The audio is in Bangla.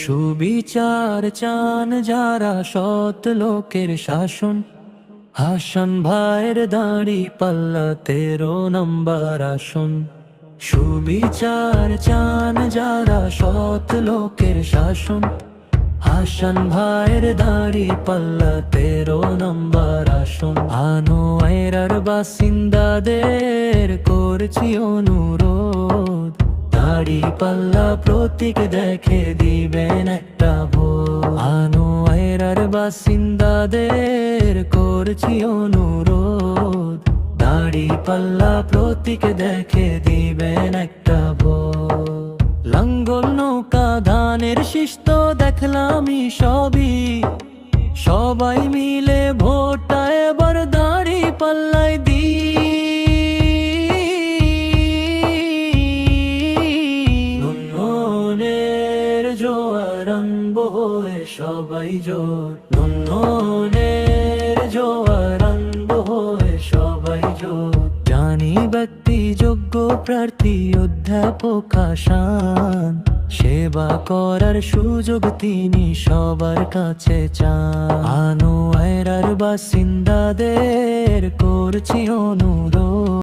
সুবিচার চান যারা সৎ লোকের শাসন। হাসান ভাইয়ের দাড়ি পাল্লা তেরো নম্বর আসন। সুবিচার চান যারা সৎ লোকের শাসন। হাসান ভাইয়ের দাড়ি পাল্লা তেরো নম্বর আসন। আনো আয়রার বাসিন্দাদের করছি অনুরোধ। দাড়ি পাল্লা প্রতীক দেখে দিবেন একটা ভোট আনো আয়রার বাসিন্দাদের করছি অনুরোধ। দাড়ি পাল্লা প্রতীক দেখে দিবেন একটা ভোট লাঙ্গল নৌকা ধানের শিষ্ট দেখলামই সবই। সবাই মিলে ভোটটা নুনের জোয়ার আনব হয়ে সবাই জোর। নুনের জোয়ার আনব হয়ে সবাই জোর। জানি ব্যক্তি যোগ্য প্রার্থী, অধ্যাপক, আসান। সেবা করার সুযোগ তিনি সবার কাছে চান। আনো বাসিন্দাদের করছি অনুরোধ।